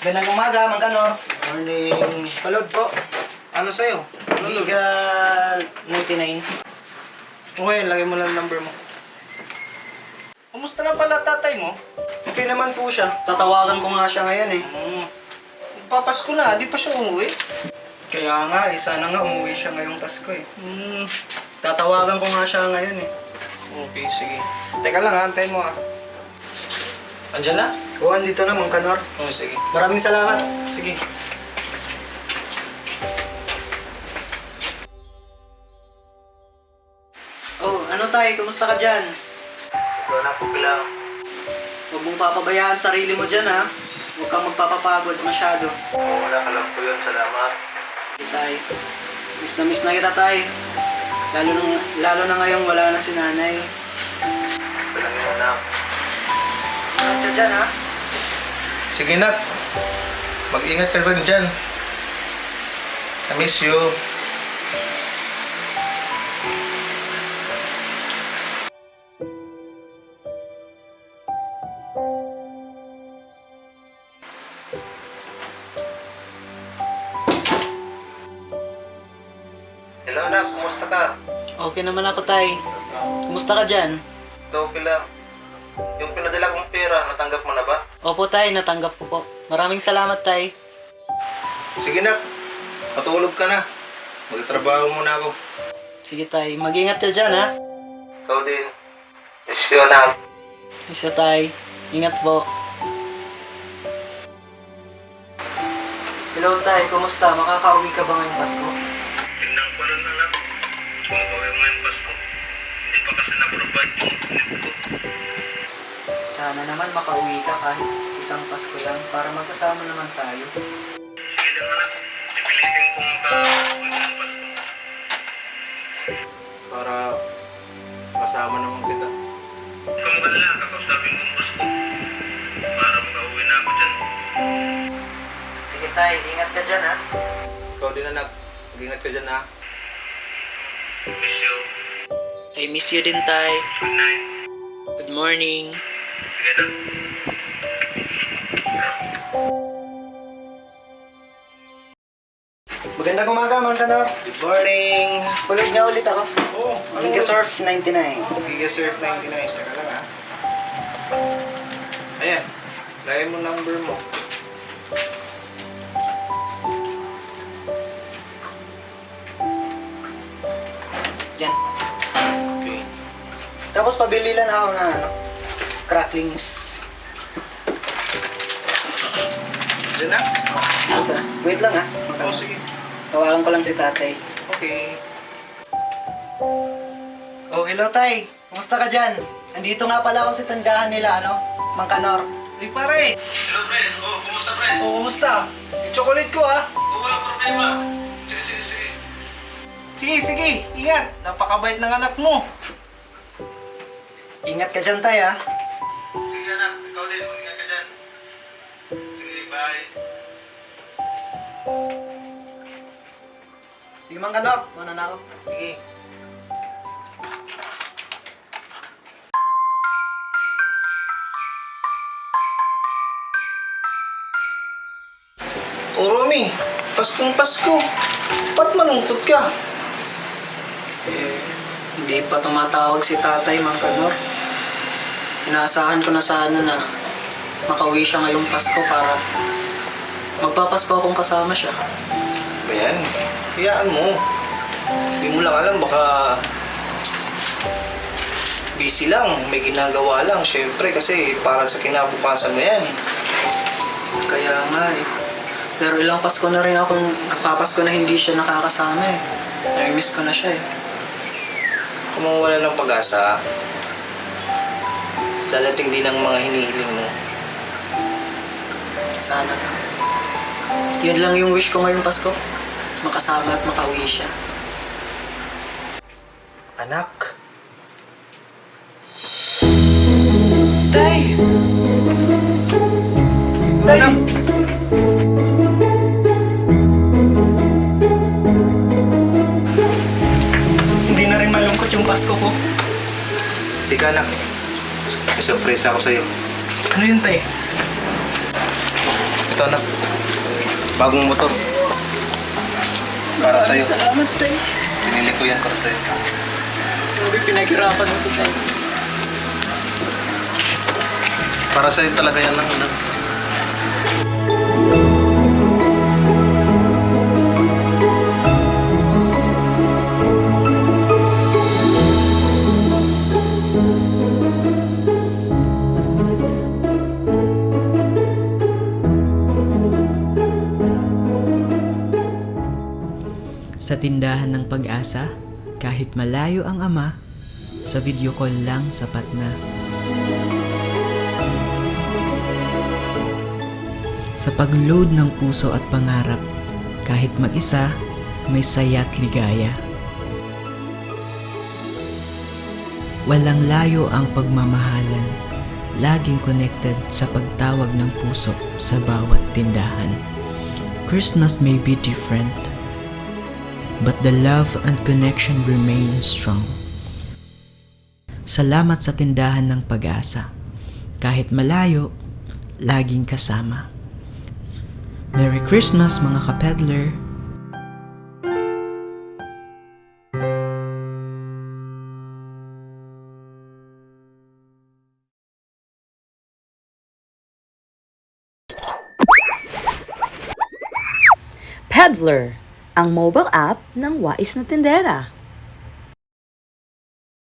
Ganang umaga, Mangkanor. Morning. Palod po. Ano sa'yo? Ano? Giga 99. Okay, lagay mo lang number mo. Kumusta na pala tatay mo? Okay naman po siya. Tatawagan ko nga siya ngayon eh. Hmm. Papasko na, di pa siya umuwi. Kaya nga eh, sana nga umuwi siya ngayong Pasko eh. Hmm. Tatawagan ko nga siya ngayon eh. Okay, sige. Teka lang antayin mo ha. Andiyan na? Oo, andito na, Mangkanor. Oo, sige. Maraming salamat. Sige. Oh, ano tayo? Kumusta ka dyan? Wala po bilang. Huwag mong papabayaan sarili mo dyan ha. Huwag kang magpapapagod masyado. Oo, wala ka lang po yun. Salamat. Sige tay. Miss na miss na kita tay. Lalo na, lalo na ngayong wala na si nanay. Bilangin mo na. Dyan ha. Sige nak. Mag-ingat ka rin dyan. I miss you. Hello nak, kumusta ka? Okay naman ako tay. Kumusta ka dyan? Okay lang. Yung pinadala kong pera, natanggap mo na ba? Opo tay, natanggap ko po. Maraming salamat tay. Sige nak, patulog ka na. Magtrabaho muna ako. Sige tay, mag-ingat ka dyan ha. Ikaw din. Miss you na. Isa tay. Ingat po. Hello tay, kumusta? Makakauwi ka ba ngayong Pasko? Tingnan ko lang na lang. Kung ako yung ngayon Pasko. Hindi pa kasi na-provide yung trip ko. Sana naman makauwi ka kahit isang Pasko lang para magkasama naman tayo. Sige lang anak. Pipilitin ko makauwi ng Pasko. Para kasama naman kita. Kamukhang lang, kakausapin kong Pasko. Para makauwi na ako dyan. Sige tay, ingat ka dyan ha. Ikaw din anak. Mag-ingat ka dyan ha. Miss you. I miss you din tay. Good night. Good morning. Sige na. Magandang umaga, mga kanor. Good morning. Pulog niya ulit ako. Oh, Giga Surf 99. Gigasurf 99. Teka lang ha. Ayan. Lagay mo number mo. Yan. Okay. Tapos pabili lang ako na ano, cracklings. Diyan na? Ito, wait lang ha. Oo, sige. Tawagan ko lang si tatay. Okay. Oh, hello tay. Kumusta ka dyan? Andito nga pala ako sa tindahan nila, ano? Mangkanor. Uy, pare. Hello, friend. Oh, kumusta, friend? Oh, kumusta? Yung chocolate ko ha. Oh, walang problema. Sige, sige, sige. Sige, sige. Ingat. Napakabait ng anak mo. Ingat ka dyan tay ha. Bye. Sige Mangkanor. Muna na ako. Sige. O Romy, Paskong Pasko. Ba't malungkot ka? Eh, hindi pa tumatawag si tatay, Mang Kanor. Inaasahan ko na sana na makauwi siya ngayong Pasko para magpapasko akong kasama siya. Ayan, hiyaan mo. Hindi mo lang alam, baka busy lang, may ginagawa lang. Siyempre, kasi para sa kinabukasan mo yan. Kaya nga eh. Pero ilang Pasko na rin ako nagpapasko na hindi siya nakakasama eh. Nami-miss ko na siya eh. Kung mawala ng pag-asa, dadating din ang mga hinihiling mo. Sana na. Yun lang yung wish ko ngayong Pasko. Makasama at makauwi siya. Anak, Tay! Tay! Hindi na rin malungkot yung Pasko ko. tika anak. May surprise ako sa'yo. Ano yun, Tay? Ito anak. Bagong motor. Para sa'yo. Salamat tayo. Pinili ko yan para sa'yo. Grabe, pinaghirapan mo ito tayo. Para sa'yo talaga yan lang, anak. Sa tindahan ng pag-asa, kahit malayo ang ama, sa video call lang sapat na. Sa pag-load ng puso at pangarap, kahit mag-isa, may saya at ligaya. Walang layo ang pagmamahalan, laging connected sa pagtawag ng puso sa bawat tindahan. Christmas may be different, but the love and connection remain strong. Salamat sa tindahan ng pag-asa. Kahit malayo, laging kasama. Merry Christmas mga kapedler! Peddler, ang mobile app ng Wais na Tindera.